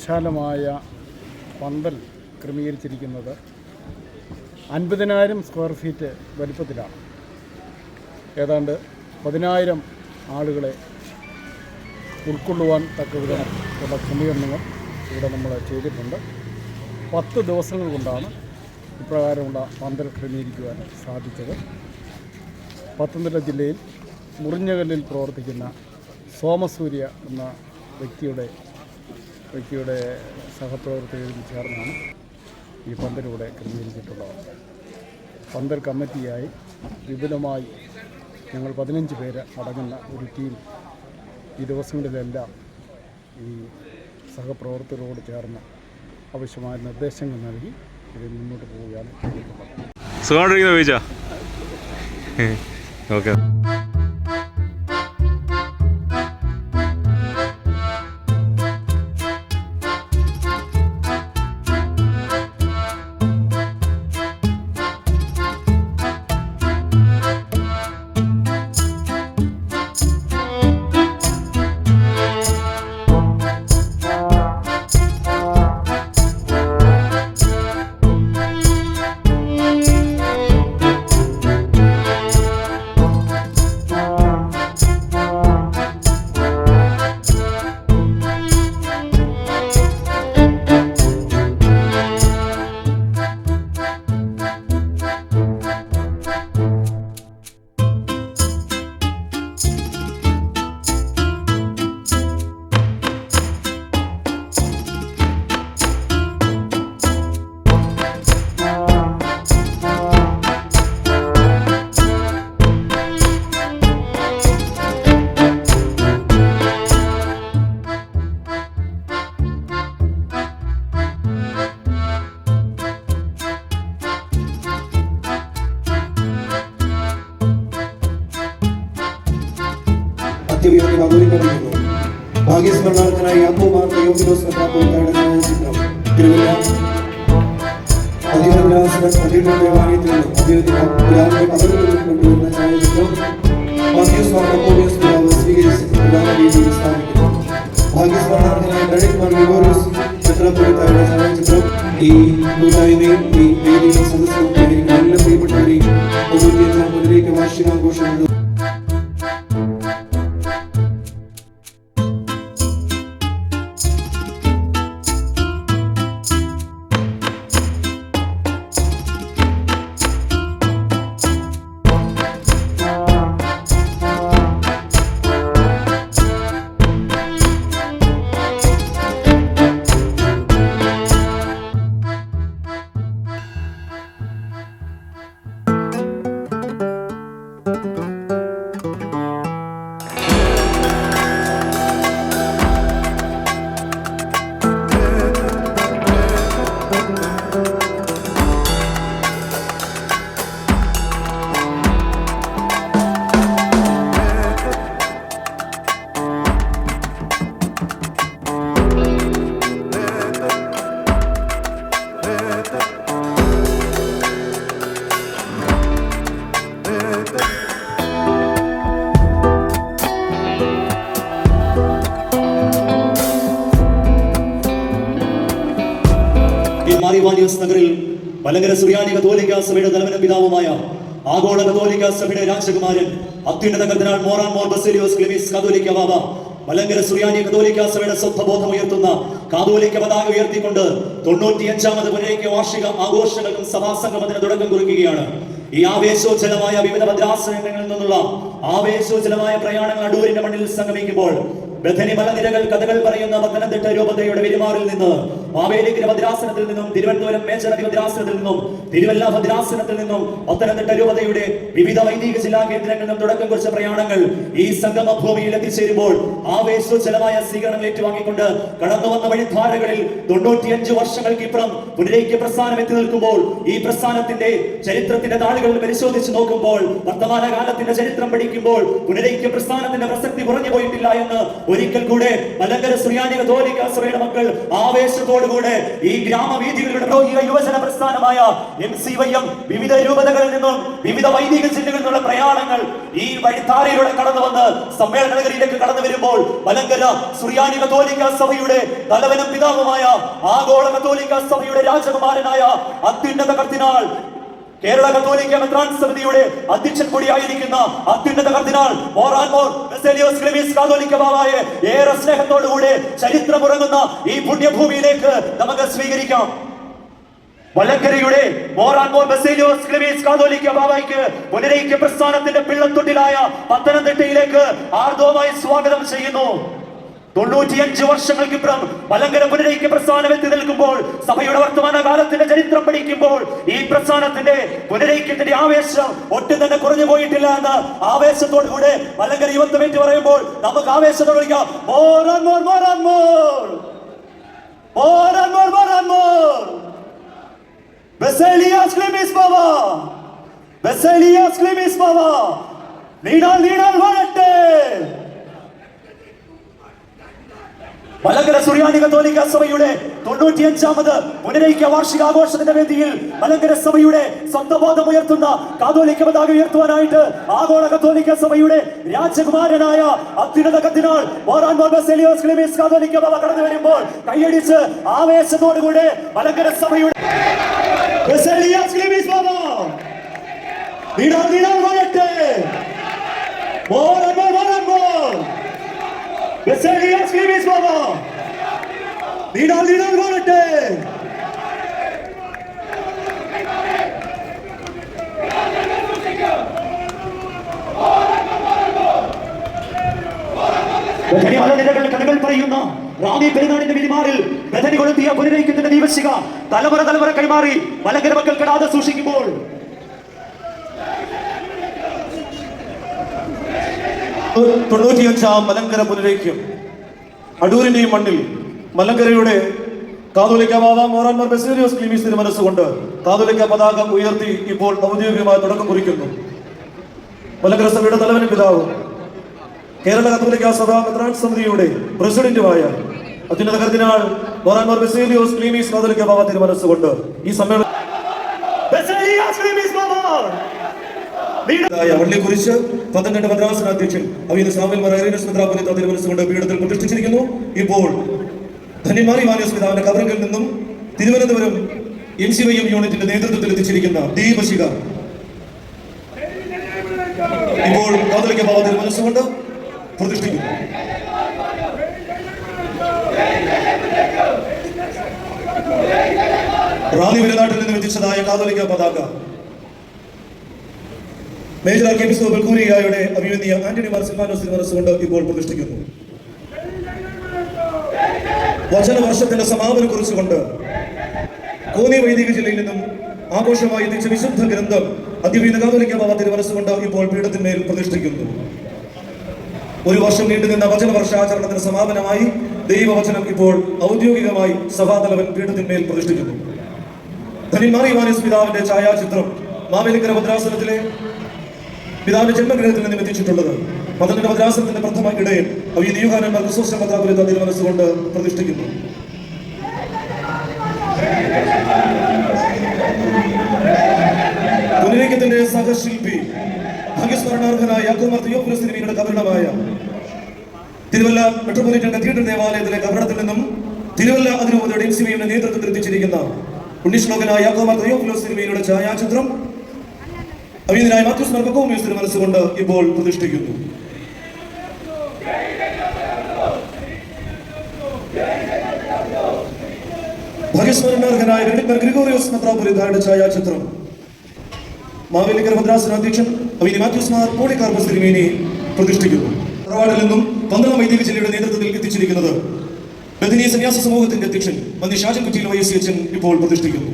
അതിവിശാലമായ പന്തൽ ക്രമീകരിച്ചിരിക്കുന്നത് അൻപതിനായിരം സ്ക്വയർ ഫീറ്റ് വലിപ്പത്തിലാണ്. ഏതാണ്ട് പതിനായിരം ആളുകളെ ഉൾക്കൊള്ളുവാൻ തക്ക ഉള്ള ക്രമീകരണങ്ങൾ ഇവിടെ നമ്മൾ ചെയ്തിട്ടുണ്ട്. പത്ത് ദിവസങ്ങൾ കൊണ്ടാണ് ഇപ്രകാരമുള്ള പന്തൽ ക്രമീകരിക്കുവാൻ സാധിച്ചത്. പത്തനംതിട്ട ജില്ലയിൽ മുറിഞ്ഞകല്ലിൽ പ്രവർത്തിക്കുന്ന സോമസൂര്യ എന്ന വ്യക്തിയുടെ വ്യക്തിയുടെ സഹപ്രവർത്തകരും ചേർന്നാണ് ഈ പന്തലൂടെ ക്രമീകരിച്ചിട്ടുള്ളത്. പന്തൽ കമ്മിറ്റിയായി വിപുലമായി ഞങ്ങൾ പതിനഞ്ച് പേര് അടങ്ങുന്ന ഒരു ടീം ഈ ദിവസങ്ങളിലെല്ലാം ഈ സഹപ്രവർത്തകരോട് ചേർന്ന് ആവശ്യമായ നിർദ്ദേശങ്ങൾ നൽകി ഇത് മുന്നോട്ട് പോവുകയാണ് ചെയ്തിട്ടുള്ളത്. സുഖമായിട്ടിരിക്കുന്ന ചോദിച്ചാ ഓക്കെ. ഗ്രിഗോറിയസ് മെത്രാപ്പോലിത്തയുടെ ഛായാചിത്രം ഈ കൂട്ടായ്മയും ഈ വേദിയിലും സദസ്സിലും മാറിവാലിയസ് നഗറിൽ മലങ്കര സുറിയാനി കത്തോലിക്ക സഭയുടെ തലവന പിതാവുമായ ആഗോള കത്തോലിക്ക സഭയുടെ രാജകുമാരൻ അത്യുന്നത കർദിനാൾ മോറാൻ മോർ ബസേലിയോസ് ക്ലിമിസ് കത്തോലിക്ക ബാബ മലങ്കര സുറിയാനി കത്തോലിക്ക സഭയുടെ സ്വത്വബോധം ഉയർത്തുന്ന കാതോലിക്ക പതാക ഉയർത്തിക്കൊണ്ട് തൊണ്ണൂറ്റിയഞ്ചാമത് പുനരേക്ക് വാർഷിക ആഘോഷങ്ങൾക്കും സഭാസംഗമത്തിന് തുടക്കം കുറിക്കുകയാണ്. ഈ ആവേശോജ്ജലമായ വിവിധ ഭദ്രാശ്രയങ്ങളിൽ നിന്നുള്ള ആവേശോജ്ജലമായ പ്രയാണങ്ങൾ അടൂരിന്റെ മണ്ണിൽ സംഗമിക്കുമ്പോൾ ബഥനി മലനിരകൾ കഥകൾ പറയുന്ന പത്തനംതിട്ട രൂപതയുടെ പെരുമാറിൽ നിന്ന് മാവേലിക്കര ഭദ്രാസനത്തിൽ നിന്നും തിരുവനന്തപുരം മേച്ചനടി ഭദ്രാസനത്തിൽ നിന്നും തിരുവല്ല ഭദ്രാസനത്തിൽ നിന്നും പത്തനംതിട്ട രൂപതയുടെ വിവിധ വൈദിക ജില്ലാ കേന്ദ്രങ്ങളിൽ തുടക്കം കുറിച്ച പ്രയാണങ്ങൾ ഈ സംഗമ ഭൂമിയിൽ എത്തിച്ചേരുമ്പോൾ ആവേശോജ്ജലമായ സ്വീകരണം ഏറ്റുവാങ്ങിക്കൊണ്ട് കടന്നു വന്ന വഴിധാരകളിൽ തൊണ്ണൂറ്റിയഞ്ച് വർഷങ്ങൾക്ക് ഇപ്പുറം പുനരേക്ക് പ്രസ്ഥാനം എത്തി നിൽക്കുമ്പോൾ ഈ പ്രസ്ഥാനത്തിന്റെ ചരിത്രത്തിന്റെ താളുകൾ പരിശോധിച്ച് നോക്കുമ്പോൾ വർത്തമാനകാലത്തിന്റെ ചരിത്രം പഠിക്കുമ്പോൾ പുനരേക്ക് പ്രസ്ഥാനത്തിന്റെ പ്രസക്തി കുറഞ്ഞു പോയിട്ടില്ല എന്ന് ഒരിക്കൽ കൂടെ മലങ്കര ശ്രീയാനിക തോലിക സഭയുടെ മക്കൾ ആവേശത്തോടെ കൂടെ ഈ ഗ്രാമവീഥികളിലൂടെ യുവജന പ്രസ്ഥാനമായ എം സി വൈ എം വിവിധ രൂപതകളിൽ നിന്നും വിവിധ വൈദിക ജില്ലകളിൽ നിന്നുള്ള പ്രയാണങ്ങൾ ഈ വഴിത്താരയിലൂടെ കടന്നു വന്ന് സമ്മേളനഗരിയിലേക്ക് കടന്നു വരുമ്പോൾ മലങ്കര സുറിയാനി കത്തോലിക്ക സഭയുടെ തലവനും പിതാവുമായ ആഗോള കത്തോലിക്ക സഭയുടെ രാജകുമാരനായ അത്യുന്നത കർദിനാൾ കേരള കത്തോലിക്ക മെത്രാൻ സമിതിയുടെ അധ്യക്ഷൻ കൂടിയായിരിക്കുന്ന അത്യുന്നത കർദിനാൾ മോറാൻമോർ ബെസേലിയോസ് ക്ലിമീസ് കാതോലിക്ക ബാബായെ ഏറെ സ്നേഹത്തോടുകൂടെ ചരിത്രമുറങ്ങുന്ന ഈ പുണ്യഭൂമിയിലേക്ക് നമുക്ക് സ്വീകരിക്കാം. വല്ലക്കരയുടെ മോറാൻമോർ ബസേലിയോസ് ക്ലിമീസ് കാതോലിക്ക ബാബായ്ക്ക് പുനരൈക്യ പ്രസ്ഥാനത്തിന്റെ പിള്ളത്തൊട്ടിലായ പത്തനംതിട്ടയിലേക്ക് ആർദവമായി സ്വാഗതം ചെയ്യുന്നു. തൊണ്ണൂറ്റിയഞ്ച് വർഷങ്ങൾക്കിപ്പുറം മലങ്കര പുനരൈക്യ പ്രസ്ഥാനം എത്തി നിൽക്കുമ്പോൾ സഭയുടെ വർത്തമാന കാലത്തിന്റെ ചരിത്രം പഠിക്കുമ്പോൾ ഈ പ്രസ്ഥാനത്തിന്റെ പുനരൈക്യത്തിന്റെ ആവേശം ഒട്ടും തന്നെ കുറഞ്ഞു പോയിട്ടില്ല എന്ന് ആവേശത്തോടു കൂടെ മലങ്കര യുവത്വം ഏറ്റു പറയുമ്പോൾ നമുക്ക് ആവേശത്തോട് വിളിക്കാം. വാഴട്ടെ മലങ്കര സുറിയാനി കത്തോലിക്ക സഭയുടെ തൊണ്ണൂറ്റിയഞ്ചാമത് പുനരൈക്യ വാർഷികാഘോഷത്തിന്റെ വേദിയിൽ മലങ്കര സഭയുടെ സ്വന്തബോധം ഉയർത്തുന്ന കാതോലിക്ക പതാക ഉയർത്തുവാനായിട്ട് ആഗോള കത്തോലിക്ക സഭയുടെ രാജകുമാരനായ അത്യുന്നത കത്തിനാൾ മോറാൻ കാതോലിക്ക ബാബ കടന്നു വരുമ്പോൾ കൈയടിച്ച് ആവേശത്തോടുകൂടെ മലങ്കര സഭയുടെ നീടാൽ വാഴട്ടെ മോറാൻ മോറാൻ വാഴട്ടെ ബഥനി മലനിരകളിൽ കഥകൾ പറയുന്ന. റാണി പെരുന്നാളിന്റെ വിരിമാറിൽ ബഥനി കൊളുത്തിയ പുനരയിക്കുന്നതിന്റെ ദീപശിക തലമുറ തലമുറ കൈമാറി മലങ്കര മക്കൾ കെടാതെ സൂക്ഷിക്കുമ്പോൾ തൊണ്ണൂറ്റിയഞ്ചാം മലങ്കര പുനരൈക്യം അടൂരിന്റെയും മണ്ണിൽ മലങ്കരയുടെ കാതോലിക്ക ബാബ മോറാൻമാർ ബസേരിയോസ് ക്ലീമീസ് തിരുമനസ്സുകൊണ്ട് കാതോലിക്ക പതാക ഉയർത്തി ഇപ്പോൾ ഔദ്യോഗികമായി തുടക്കം കുറിക്കുന്നു മലങ്കര സഭയുടെ തലവനും പിതാവും കേരള കത്തോലിക്ക സഭ മെത്രാൻ സമിതിയുടെ പ്രസിഡന്റുമായ അത്യുന്നത കർദിനാൾ മോറാൻമാർ ബസേലിയോസ് ക്ലീമീസ് കാതോലിക്ക ബാബ തിരുമനസ്സുകൊണ്ട് ഈ സമ്മേളനം വള്ളിക്കുറിച്ച് പത്തനംതിട്ട മദ്രാസന അധ്യക്ഷൻ അവിന് സാമൽ മറൈനസ് മെത്രാപൊലിത്ത തിരുവനന്തപുരം പീഠത്തിൽ പ്രതിഷ്ഠിച്ചിരിക്കുന്നു ഇപ്പോൾ ധന്യമാരി മാനിയസ് പിതാവിന്റെ കബറിൽ നിന്നും Thiruvananthapuram M C Y M യൂണിറ്റിന്റെ നേതൃത്വത്തിൽ എത്തിച്ചിരിക്കുന്ന ദീപശിക ഇപ്പോൾ കാതലിക്ക ഭാവത്തിൽ മനസ്സുകൊണ്ട് പ്രതിഷ്ഠിക്കുന്നു. റാന്നി വരനാട്ടിൽ നിന്ന് വിധിച്ചതായ കാതലിക്ക പതാക. മേജർ ആർക്കിബിസ്കോപ്പ് കൂരിയായുടെ അഭിനന്ദിയ ആന്റണി മാർ സിൽവാനോസ് മനസ്സുകൊണ്ട് ഇപ്പോൾ പ്രതിഷ്ഠിക്കുന്നു. വചനവർഷത്തിന്റെ സമാപനം കുറിച്ചുകൊണ്ട് കോന്നി വൈദിക ജില്ലയിൽ നിന്നും ആഘോഷമായി എത്തിച്ച വിശുദ്ധ ഗ്രന്ഥം അതിവീന കാതോലിക്ക ബാബ തിരുമനസ്സുകൊണ്ട് ഇപ്പോൾ പീഠത്തിന്മേൽ പ്രതിഷ്ഠിക്കുന്നു. ഒരു വർഷം നീണ്ടുനിന്ന വചന വർഷാചരണത്തിന് സമാപനമായി ദൈവവചനം ഇപ്പോൾ ഔദ്യോഗികമായി സഭാതലവൻ പീഠത്തിന്മേൽ പ്രതിഷ്ഠിക്കുന്നു. ധനിമാറി മാനസ് പിതാവിന്റെ ഛായാചിത്രം മാവേലിക്കര ഭദ്രാസനത്തിലെ പിതാവിന്റെ ജന്മഗ്രഹത്തിൽ നിന്നും എത്തിച്ചിട്ടുള്ളത്. പതിനെട്ട് മദ്രാസനത്തിന്റെ പ്രഥമ ഇടയിൽ അവ ഈ നിയുഹാനന്മാർ ക്രിസ്തോസ് അതിൽ മനസ്സുകൊണ്ട് പ്രതിഷ്ഠിക്കുന്നു. പുനരേഖ്യത്തിന്റെ സഹശില്പി ഭാഗ്യസ്മരണാർഹനായ യാക്കോമാർ തിയോപുരസ് തിരുമേനിയുടെ കബറിടമായ തിരുവല്ല മെട്രോപൊളിറ്റൻ കത്തീഡ്രൽ ദേവാലയത്തിലെ കവരണത്തിൽ നിന്നും തിരുവല്ല അതിരൂപതയുടെ എം സി ബിയുടെ നേതൃത്വത്തിൽ എത്തിച്ചിരിക്കുന്ന ഉണ്ണിശ്ലോകനായ യാക്കോമാർ തിയോപുരസ് തിരുമേനിയുടെ ഛായാചിത്രം അഭിനന്ദനായ മാത്യൂസ് മർക്കോമിയസ് മനസ്സുകൊണ്ട് ഇപ്പോൾ പ്രതിഷ്ഠിക്കുന്നു. ഭാഗ്യസ്മരണാർഹനായ വെള്ളിപ്പർ ഗ്രിഗോറിയോസ് മെത്രാപൊലിതായുടെ ഛായാചിത്രം. മാവേലിക്കര മദ്രാസിന് അധ്യക്ഷൻ അവിനി മാത്യൂസ് മാർ പോളികാർബസ് തിരുമേനി പ്രതിഷ്ഠിക്കുന്നു. തറവാടിൽ നിന്നും പന്തളം വൈദിക ജില്ലയുടെ നേതൃത്വത്തിൽ എത്തിച്ചിരിക്കുന്നത് ബദിനി സന്യാസ സമൂഹത്തിന്റെ അധ്യക്ഷൻ മന്ദി ഷാജൻ കുറ്റിയിൽ വൈ എസ് അച്ഛൻ ഇപ്പോൾ പ്രതിഷ്ഠിക്കുന്നു.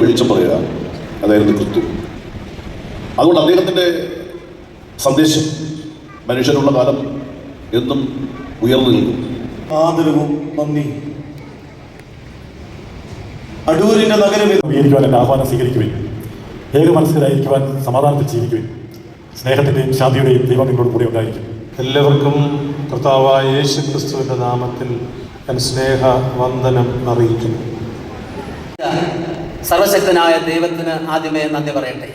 വെളിച്ചം പറയുക അതായിരുന്നു ക്രിസ്തു. അതുകൊണ്ട് അദ്ദേഹത്തിന്റെ സന്ദേശം മനുഷ്യനുള്ള കാലം എന്നും ഉയർന്നു നിൽക്കും ആദരവും നന്ദി. അടൂരിന്റെ നഗരം സ്വീകരിക്കുവാൻ എന്റെ ആഹ്വാനം സ്വീകരിക്കുവിൻ. ഏക മനസ്സിലായിരിക്കുവാൻ സമാധാനത്തിൽ ജീവിക്കുവിൻ. സ്നേഹത്തിന്റെയും ശാന്തിയുടെയും ദൈവം നിങ്ങളോട് കൂടെ ഉണ്ടായിരിക്കും. എല്ലാവർക്കും കർത്താവായ യേശു ക്രിസ്തുവിന്റെ നാമത്തിൽ ഞാൻ സ്നേഹ വന്ദനം അറിയിക്കുന്നു. സർവശക്തനായ ദൈവത്തിന് ആദ്യമേ നന്ദി പറയട്ടെ.